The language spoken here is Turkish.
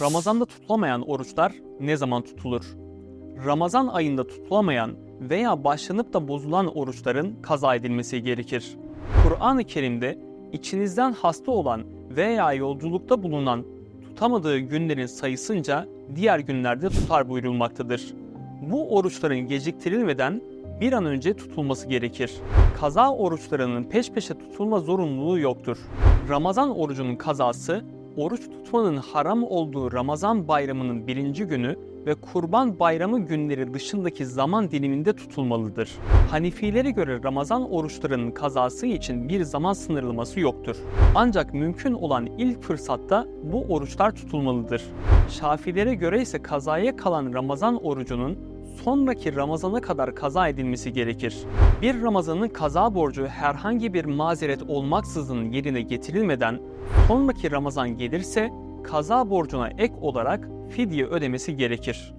Ramazanda tutulamayan oruçlar ne zaman tutulur? Ramazan ayında tutulamayan veya başlanıp da bozulan oruçların kaza edilmesi gerekir. Kur'an-ı Kerim'de içinizden hasta olan veya yolculukta bulunan tutamadığı günlerin sayısınca diğer günlerde tutar buyurulmaktadır. Bu oruçların geciktirilmeden bir an önce tutulması gerekir. Kaza oruçlarının peş peşe tutulma zorunluluğu yoktur. Ramazan orucunun kazası, oruç tutmanın haram olduğu Ramazan bayramının birinci günü ve Kurban Bayramı günleri dışındaki zaman diliminde tutulmalıdır. Hanifilere göre Ramazan oruçlarının kazası için bir zaman sınırlaması yoktur. Ancak mümkün olan ilk fırsatta bu oruçlar tutulmalıdır. Şafilere göre ise kazaya kalan Ramazan orucunun sonraki Ramazana kadar kaza edilmesi gerekir. Bir Ramazanın kaza borcu herhangi bir mazeret olmaksızın yerine getirilmeden sonraki Ramazan gelirse kaza borcuna ek olarak fidye ödemesi gerekir.